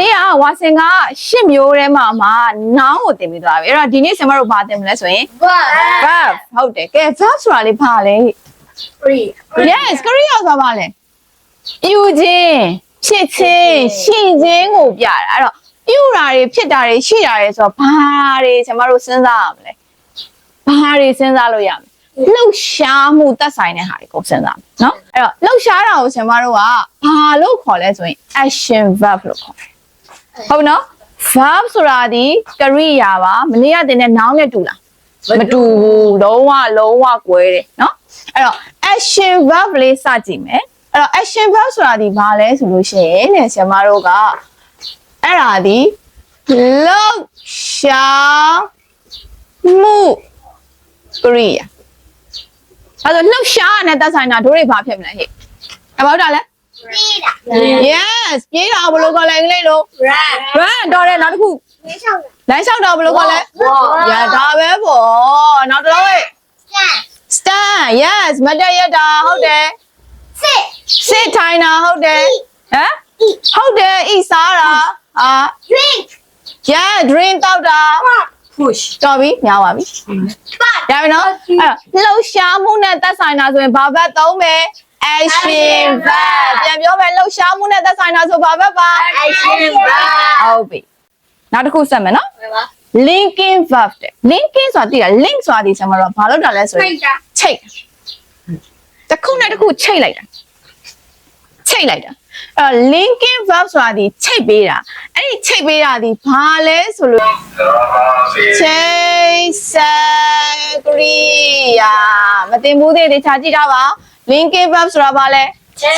နေ့ကဝါစင်ကရှစ်မျိုးထဲမှာမှနောင်းကိုတင်ပြီးသွားပြီအဲ့တော့ဒီနေ့ဆင်မတို့ဘာတင်မလဲဆိုရင် verb ဟုတ်တယ်ကဲ verb ဆိုတာလေးဘာလဲ free yes ကရိယာဆိုတာဘာလဲယူခြင်းဖြစ်ခြင်းရှိခြင်းကိုပြတာအဲ့တော့ပြုတာတွေဖြစ်တာတွေရှိတာတွေဆိုတော့ဘာတွေဆင်မတို့စဉ်းစားရမလဲဘာတွေစဉ်းစားလို့ရမလဲလှုပ်ရှားမှုသက်ဆိုင်တဲ့ဟာတွေကိုစဉ်းစားမယ်နော်အဲ့တော့လှုပ်ရှားတာကိုဆင်မတို့ကဘာလို့ခေါ်လဲဆိုရင် action verb လို့ခေါ်တယ် ဟုတ်နော် verb ဆိုတာဒီကရိယာပါမနေ့ကတင်တဲ့ noun နဲ့တူလားမတူဘူးလုံးဝလုံးဝကွဲတယ်နော်အဲ့တော့ action verb လေးစကြည့်မယ်အဲ့တော့ action verb ဆိုတာဒီဘာလဲဆိုလို့ရှိရင်တဲ့ဆင်မတို့ကအဲ့ဒါဒီလှုပ်ရှားမှုကရိယာအဲ့တော့လှုပ်ရှားတဲ့သက်ဆိုင်တာတို့တွေဘာဖြစ်မလဲဟဲ့အဘောက်တာလဲ ပြေးတာ yes ပြေးတော့ဘယ်လိုခေါ်လဲအင်္ဂလိပ်လို run run တော်တယ်နောက်တစ်ခုလမ်းလျှောက်တာ လမ်းလျှောက်တော့ဘယ်လိုခေါ်လဲ Walk. ရာဒါပဲပေါ့နောက်တစ်လုံး stand stand yes မတ်တက်ရက်တာဟုတ်တယ် sit စစ်ထိုင်တာဟုတ်တယ်ဟမ်ဟုတ်တယ်ဤစားတာအာ drink yeah drink တောက်တာ push တော်ပြီများပါပြီ but ဒါပဲနော်အဲ့တော့လှုပ်ရှားမှုနဲ့သက်ဆိုင်တာဆိုရင်ဘာဘက်သုံးမယ် action verb ပြန်ပြောမယ်လှုပ်ရှားမှုနဲ့သက်ဆိုင်တာဆိုဘာဘတ်ပါ action verb ဟုတ်ပြီနောက်တစ်ခုဆက်မယ်နော် linking verb တဲ့ linking ဆိုတာသိတာ link ဆိုတာဒီဆရာမတို့ကဘာလုပ်တာလဲဆိုရင်ဖိတ်တာချိတ်တစ်ခုနဲ့တစ်ခုချိတ်လိုက်တာချိတ်လိုက်တာအဲ့တော့ linking verb ဆိုတာဒီချိတ်ပေးတာအဲ့ဒီချိတ်ပေးတာဒီဘာလဲဆိုလို့ချိတ်ဆက်ကရိယာမတင်ဘူးသေးတယ်ခြာကြည့်ထားပါ linking verb ဆိုတာဘာလဲချိတ်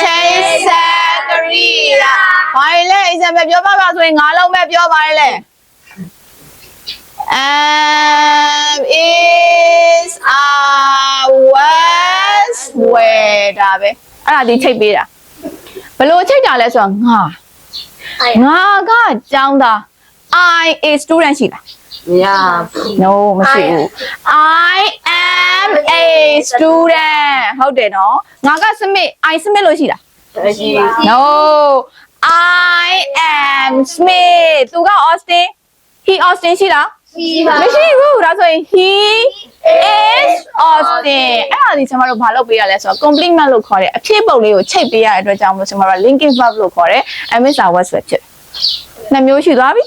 ဆက်ကရိယာဘာလဲ example ပြောပါပါဆိုရင်ငါးလုံးပဲပြောပါလေ am is a was where ဒါပဲအဲ့ဒါဒီချိတ်ပေးတာဘယ်လိုချိတ်တာလဲဆိုတော့ငါငါကကျောင်းသား I a student ရှိလား yeah no မရှိဘူး I am a student ဟုတ်တယ်နော်ငါကစမစ် I စမစ်လို့ရှိလား no I am Smith သူက Austin he Austin ရှိလားရှိပါမရှိဘူးဒါဆိုရင် he is Austin အဲ့ဒါဒီကျွန်တော်တို့ဘာလုပ်ပေးရလဲဆိုတော့ complement လို့ခေါ်တယ်အဖြစ်ပုံလေးကိုချိတ်ပေးရတဲ့အတွက်ကြောင့်မို့ကျွန်တော်တို့ linking verb လို့ခေါ်တယ် MSR word ဆိုဖြစ်နှစ်မျိုးရှိသွားပြီ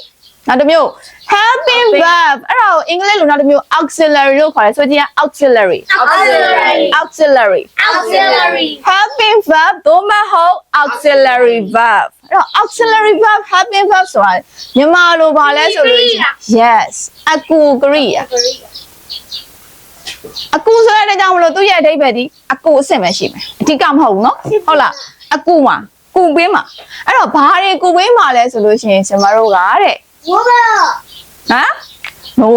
နောက်တစ်မျိုး helping verb အဲ့ဒါကိုအင်္ဂလိပ်လိုနောက်တစ်မျိုး auxiliary လို့ခေါ်တယ်ဆိုကြည့်ရ auxiliary auxiliary auxiliary auxiliary helping verb သို့မဟုတ် auxiliary verb အဲ့တော့ auxiliary verb helping verb ဆိုတာမြန်မာလိုပါလဲဆိုလို့ရှိရင် yes အကူကရိယာအကူဆိုတဲ့ကြောင့်မလို့သူ့ရဲ့အဓိပ္ပာယ်ဒီအကူအစ်စ်ပဲရှိမယ်အဓိကမဟုတ်ဘူးเนาะဟုတ်လားအကူမှာကူပေးမှာအဲ့တော့ဘာတွေကူပေးမှာလဲဆိုလို့ရှိရင်ကျမတို့ကတဲ့ water ဟမ် no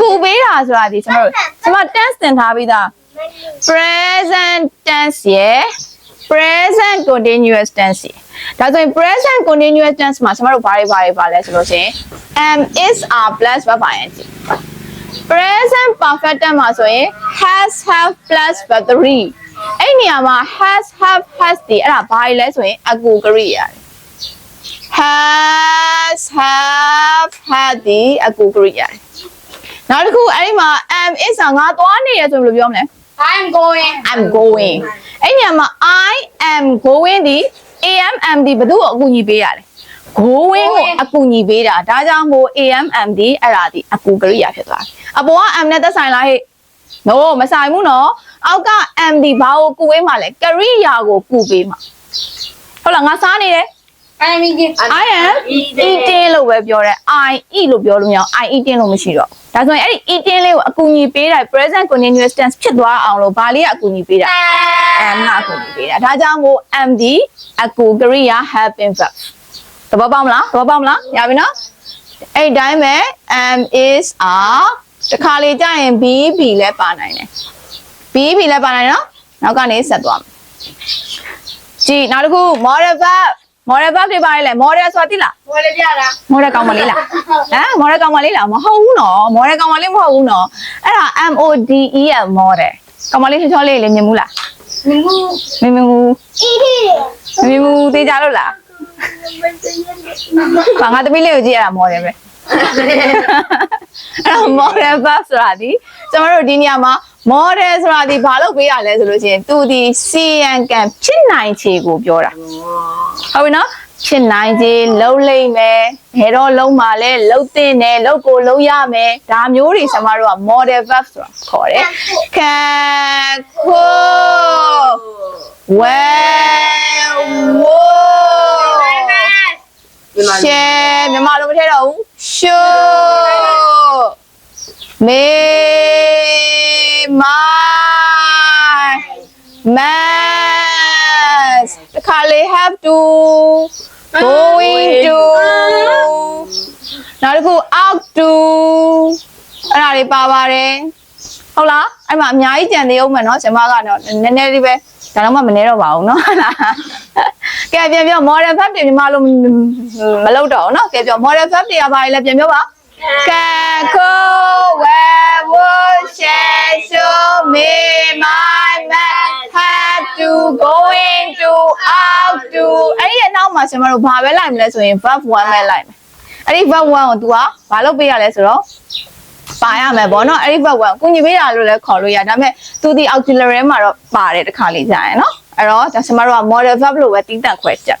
ကူပေးတာဆိုတာဒီကျမတို့ကျမ tense သင်ထားပြီးသား present tense ရယ် present continuous tense ရယ်ဒါဆိုရင် present continuous tense မှာကျွန်တော်တို့ဘာတွေဘာတွေပါလဲဆိုလို့ရှိရင် am is are plus verb ing present perfect tense မှာဆိုရင် has have plus verb 3အဲ့ဒီနေရာမှာ has have has ဒီအဲ့ဒါဘာတွေလဲဆိုရင်အကူကရိယာတွေ has have had ဒီအကူကရိယာတွေနောက်တစ်ခုအဲ့ဒီမှာ am is ကငါသွားနေရဆိုရင်ဘယ်လိုပြောမလဲ I'm going I'm going အဲ့ညမှာ I am going ဒီ AMM ဒီဘယ်သူ့ကိုအကူအညီပေးရလဲ going ကိုအကူအညီပေးတာဒါကြောင့်မို့ AMM ဒီအဲ့ဒါဒီအကူကရိယာဖြစ်သွားတယ်အပေါ်က M နဲ့သက်ဆိုင်လားဟဲ့ no မဆိုင်ဘူးနော်အောက်က M ဒီဘာကိုကူပေးမှာလဲကရိယာကိုကူပေးမှာဟုတ်လားငါစားနေတယ် I'm eating I am eating လို့ပဲပြောတယ် I eat လို့ပြောလို့မရအောင် I eating လို့မရှိတော့ဘူးဒါဆိုရင်အဲ့ဒီ eating လေးကိုအကူအညီပေးတာ present continuous tense ဖြစ်သွားအောင်လို့ဘာလေးကအကူအညီပေးတာ am ကအကူအညီပေးတာဒါကြောင့်မို့ am ဒီအကူကရိယာ helping verb သဘောပေါက်မလားသဘောပေါက်မလားရပြီနော်အဲ့ဒီတိုင်းပဲ am is are တခါလေကြာရင် be be လည်းပါနိုင်တယ် be be လည်းပါနိုင်တယ်နော်နောက်ကနေဆက်သွားမယ်ကြည့်နောက်တစ်ခု model verb model verb တွေပါလေ model ဆိုတာသိလားဘောလေပြတာမော်ဒယ်ကောင်မလေးလားဟမ်မော်ဒယ်ကောင်မလေးလားမဟုတ်ဘူးနော်မော်ဒယ်ကောင်မလေးမဟုတ်ဘူးနော်အဲ့ဒါ M O D E L မော်ဒယ်ကောင်မလေးချောချောလေးလေးမြင်ဘူးလားမြမှုမြင်မြင်ဘူး eating မြင်ဘူးသေးကြလို့လားဘာငါသမီးလေးကိုကြည့်ရတာ model ပဲအဲ့တော့ model verb ဆိုတာဒီကျမတို့ဒီနေရာမှာ model ဆိုတာဒီဘာလို့ပေးရလဲဆိုလို့ရှိရင်သူဒီ CN ကံဖြစ်နိုင်ခြေကိုပြောတာဟုတ်ပြီနော်ဖြစ်နိုင်ခြေလုံးလိမ့်မယ်ဘယ်တော့လုံးမှာလဲလုံးသိတယ်လုံးကိုလုံးရမယ်ဒါမျိုးတွေကျမတို့က model verb ဆိုတာခေါ်တယ်ခံခိုးဝဲဝိုးရှယ်မြန်မာလိုမထည့်တော့ဘူးရှိုး မေမိုင်းမတ်တခါလေး have to going to နောက်တစ်ခု out to အဲ့ဒါတွေပါပါတယ်ဟုတ်လားအဲ့မှာအများကြီးကြံသေးအောင်မယ်နော်ကျွန်မကတော့နည်းနည်းလေးပဲဒါတော့မှမနေတော့ပါဘူးနော်ဟုတ်လားကဲပြန်ပြော modern fab တွေညီမလို့မလုပ်တော့ဘူးနော်ကဲပြော modern fab တွေကဘာလဲပြန်ပြောပါ ကဲကိုဝဲဝရှဲရှိုမေမိုင်မ have to going to out to အဲ့ဒီအနောက်မှာကျွန်တော်တို့ဘာပဲလိုက်မလဲဆိုရင် verb 1ပဲလိုက်မယ်အဲ့ဒီ verb 1ကို तू ကဘာလုပ်ပေးရလဲဆိုတော့ပါရမယ်ဗောနော်အဲ့ဒီဘက်ကအကူညီပေးတာလို့လည်းခေါ်လို့ရဒါပေမဲ့သူဒီ auxiliary မှာတော့ပါတယ်တစ်ခါလေးကြာရင်နော်အဲ့တော့ဒါကျမတို့က model verb လို့ပဲတီးတန့်ခွဲချက်